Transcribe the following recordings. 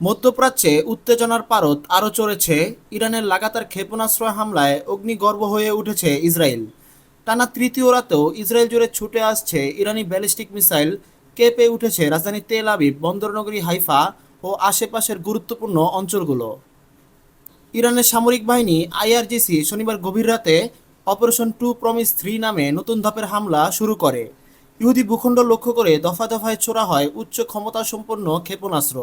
মধ্যপ্রাচ্যে উত্তেজনার পারদ আরও চড়েছে। ইরানের লাগাতার ক্ষেপণাস্ত্র হামলায় অগ্নিগর্ভ হয়ে উঠেছে ইসরায়েল। টানা তৃতীয় রাতেও ইসরায়েল জুড়ে ছুটে আসছে ইরানি ব্যালিস্টিক মিসাইল। কেঁপে উঠেছে রাজধানী তেল আবিব, বন্দরনগরী, হাইফা ও আশেপাশের গুরুত্বপূর্ণ অঞ্চলগুলো। ইরানের সামরিক বাহিনী, আইআরজিসি, শনিবার গভীর রাতে অপারেশন টু প্রমিস থ্রি নামে নতুন ধাপের হামলা শুরু করে। ইহুদি ভূখণ্ড লক্ষ্য করে দফা দফায় ছোড়া হয় উচ্চ ক্ষমতা সম্পন্ন ক্ষেপণাস্ত্র।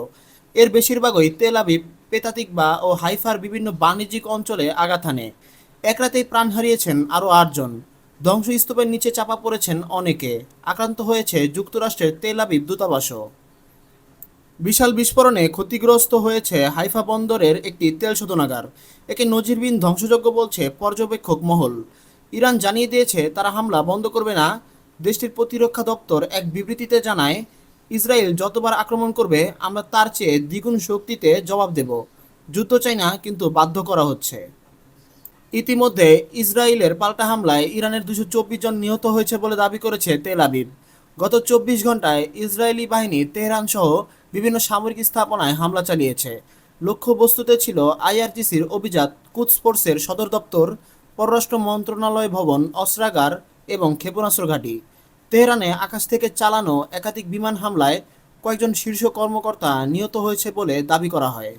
এর বেশিরভাগই তেল আবিব পেতাতিকবা ও হাইফার বিভিন্ন বাণিজ্যিক অঞ্চলে আঘাত হানে। এক রাতেই প্রাণ হারিয়েছেন আরও আটজন। ধ্বংসস্তূপের নিচে চাপা পড়েছেন অনেকে। আক্রান্ত হয়েছে যুক্তরাষ্ট্রের তেল আবিব দূতাবাসও। বিশাল বিস্ফোরণে ক্ষতিগ্রস্ত হয়েছে হাইফা বন্দরের একটি তেল শোধনাগার। একে নজিরবিহীন ধ্বংসযজ্ঞ বলছে পর্যবেক্ষক মহল। ইরান জানিয়ে দিয়েছে, তারা হামলা বন্ধ করবে না। দেশটির প্রতিরক্ষা দপ্তর এক বিবৃতিতে জানায় ইসরায়েল যতবার আক্রমণ করবে, আমরা তার চেয়ে দ্বিগুণ শক্তিতে জবাব দেব। যুদ্ধ চাই না কিন্তু বাধ্য করা হচ্ছে। ইতিমধ্যে ইসরায়েলের পাল্টা হামলায় ইরানের দুশো চব্বিশ জন নিহত হয়েছে বলে দাবি করেছে তেল আবিব। গত চব্বিশ ঘন্টায় ইসরায়েলি বাহিনী তেহরান সহ বিভিন্ন সামরিক স্থাপনায় হামলা চালিয়েছে। লক্ষ্যবস্তুতে ছিল আইআরজিসির অভিজাত কুচ সদর দপ্তর, পররাষ্ট্র মন্ত্রণালয় ভবন, অস্ত্রাগার এবং ক্ষেপণাস্ত্র ঘাঁটি। তেহরানে আকাশ থেকে চালানো একাধিক বিমান হামলায় কয়েকজন শীর্ষ কর্মকর্তা নিহত হয়েছে বলে দাবি করা হয়।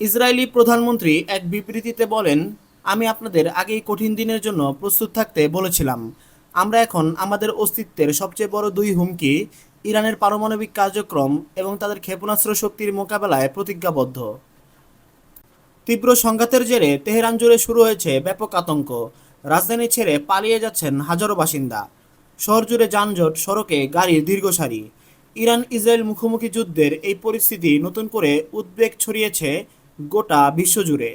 ইসরায়েলি প্রধানমন্ত্রী এক বিবৃতিতে বলেন, আমি আপনাদের আগেই কঠিন দিনের জন্য প্রস্তুত থাকতে বলেছিলাম। আমরা এখন আমাদের অস্তিত্বের সবচেয়ে বড় দুই হুমকি, ইরানের পারমাণবিক কার্যক্রম এবং তাদের ক্ষেপণাস্ত্র শক্তির মোকাবেলায় প্রতিজ্ঞাবদ্ধ। তীব্র সংঘাতের জেরে তেহরান জুড়ে শুরু হয়েছে ব্যাপক আতঙ্ক। রাজধানী ছেড়ে পালিয়ে যাচ্ছেন হাজারো বাসিন্দা। শহর জুড়ে যানজট, সড়কে গাড়ির দীর্ঘ সারি ইরান ইসরায়েল মুখোমুখি যুদ্ধের এই পরিস্থিতি নতুন করে উদ্বেগ ছড়িয়েছে গোটা বিশ্বজুড়ে।